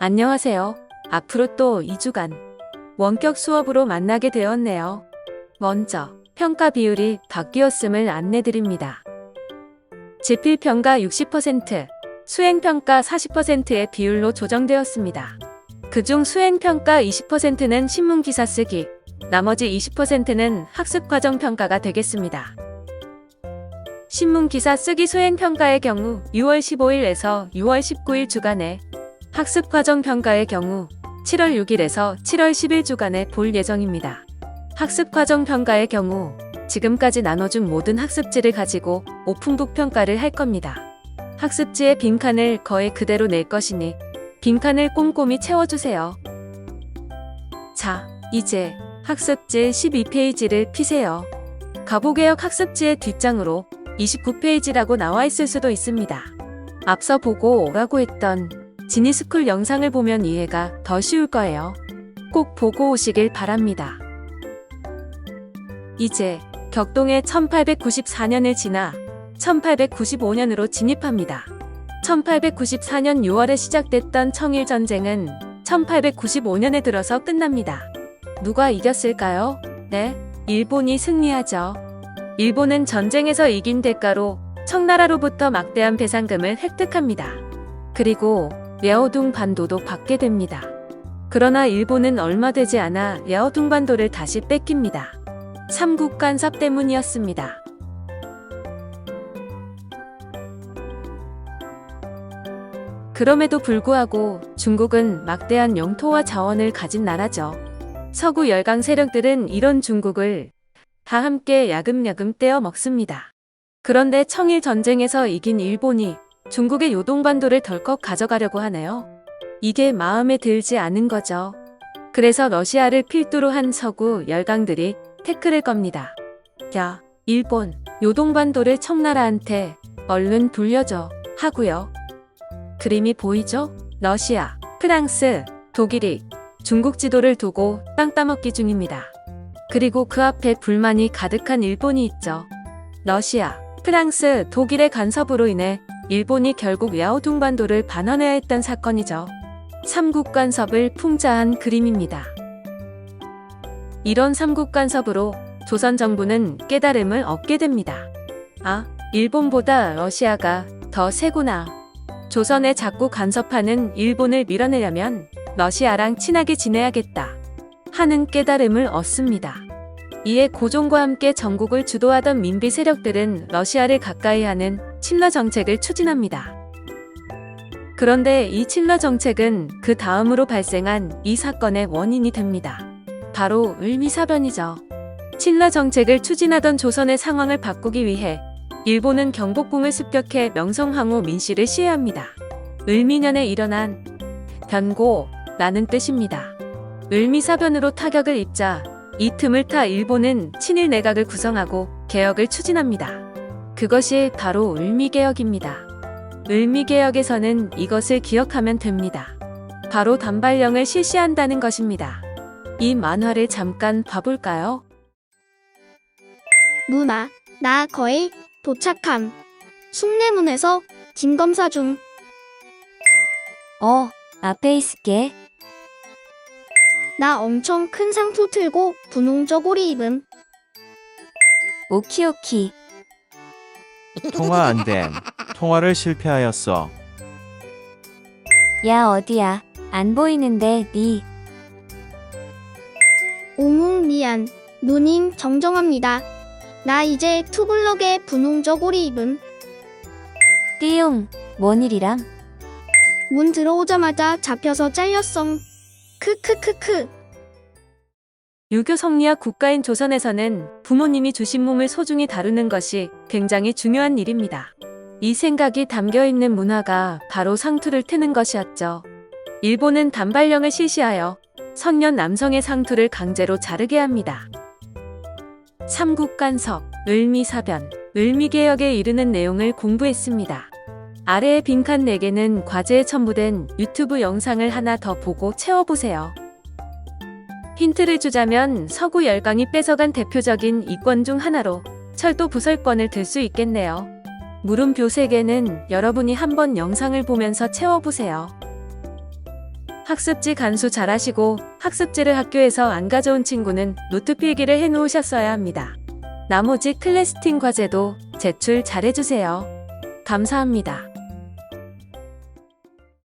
안녕하세요. 앞으로 또 2주간 원격 수업으로 만나게 되었네요. 먼저 평가 비율이 바뀌었음을 안내드립니다. 지필평가 60%, 수행평가 40%의 비율로 조정되었습니다. 그중 수행평가 20%는 신문기사 쓰기, 나머지 20%는 학습과정 평가가 되겠습니다. 신문기사 쓰기 수행평가의 경우 6월 15일에서 6월 19일 주간에 학습과정 평가의 경우 7월 6일에서 7월 10일 주간에 볼 예정입니다. 학습과정 평가의 경우 지금까지 나눠준 모든 학습지를 가지고 오픈북 평가를 할 겁니다. 학습지의 빈칸을 거의 그대로 낼 것이니 빈칸을 꼼꼼히 채워주세요. 자, 이제 학습지 12페이지를 피세요. 가보개혁 학습지의 뒷장으로 29페이지라고 나와 있을 수도 있습니다. 앞서 보고 오라고 했던 지니스쿨 영상을 보면 이해가 더 쉬울 거예요. 꼭 보고 오시길 바랍니다. 이제 격동의 1894년을 지나 1895년으로 진입합니다. 1894년 6월에 시작됐던 청일전쟁은 1895년에 들어서 끝납니다. 누가 이겼을까요? 네, 일본이 승리하죠. 일본은 전쟁에서 이긴 대가로 청나라로부터 막대한 배상금을 획득합니다. 그리고 랴오둥 반도도 받게 됩니다. 그러나 일본은 얼마 되지 않아 랴오둥 반도를 다시 뺏깁니다. 삼국 간섭 때문이었습니다. 그럼에도 불구하고 중국은 막대한 영토와 자원을 가진 나라죠. 서구 열강 세력들은 이런 중국을 다 함께 야금야금 떼어 먹습니다. 그런데 청일 전쟁에서 이긴 일본이 중국의 요동반도를 덜컥 가져가려고 하네요. 이게 마음에 들지 않은 거죠. 그래서 러시아를 필두로 한 서구 열강들이 태클을 겁니다. 야, 일본, 요동반도를 청나라한테 얼른 돌려줘 하고요. 그림이 보이죠? 러시아, 프랑스, 독일이 중국 지도를 두고 땅 따먹기 중입니다. 그리고 그 앞에 불만이 가득한 일본이 있죠. 러시아, 프랑스, 독일의 간섭으로 인해 일본이 결국 야오둥반도를 반환해야 했던 사건이죠. 삼국 간섭을 풍자한 그림입니다. 이런 삼국 간섭으로 조선 정부는 깨달음을 얻게 됩니다. 아, 일본보다 러시아가 더 세구나. 조선에 자꾸 간섭하는 일본을 밀어내려면 러시아랑 친하게 지내야겠다. 하는 깨달음을 얻습니다. 이에 고종과 함께 전국을 주도하던 민비 세력들은 러시아를 가까이 하는 친러 정책을 추진합니다. 그런데 이 친러 정책은 그 다음으로 발생한 이 사건의 원인이 됩니다. 바로 을미사변이죠. 친러 정책을 추진하던 조선의 상황을 바꾸기 위해 일본은 경복궁을 습격해 명성황후 민씨를 시해합니다. 을미년에 일어난 변고라는 뜻입니다. 을미사변으로 타격을 입자 이 틈을 타 일본은 친일 내각을 구성하고 개혁을 추진합니다. 그것이 바로 을미개혁입니다. 을미개혁에서는 이것을 기억하면 됩니다. 바로 단발령을 실시한다는 것입니다. 이 만화를 잠깐 봐볼까요? 누나, 나 거의 도착함. 숭례문에서 진검사 중. 어, 앞에 있을게. 나 엄청 큰 상투 틀고 분홍 저고리 입음. 오키오키. 통화 안 됨. 통화를 실패하였어. 야, 어디야? 안 보이는데, 니. 오뭉 미안. 누님 정정합니다. 나 이제 투블럭에 분홍 저고리 입음. 띠용. 뭔 일이람? 문 들어오자마자 잡혀서 잘렸성. 크크크크. 유교 성리학 국가인 조선에서는 부모님이 주신 몸을 소중히 다루는 것이 굉장히 중요한 일입니다. 이 생각이 담겨 있는 문화가 바로 상투를 트는 것이었죠. 일본은 단발령을 실시하여 선년 남성의 상투를 강제로 자르게 합니다. 삼국간섭, 을미사변, 을미개혁에 이르는 내용을 공부했습니다. 아래의 빈칸 4개는 과제에 첨부된 유튜브 영상을 하나 더 보고 채워보세요. 힌트를 주자면 서구 열강이 뺏어간 대표적인 이권 중 하나로 철도 부설권을 들 수 있겠네요. 물음표 3개는 여러분이 한번 영상을 보면서 채워보세요. 학습지 간수 잘하시고 학습지를 학교에서 안 가져온 친구는 노트 필기를 해놓으셨어야 합니다. 나머지 클래스팅 과제도 제출 잘해주세요. 감사합니다.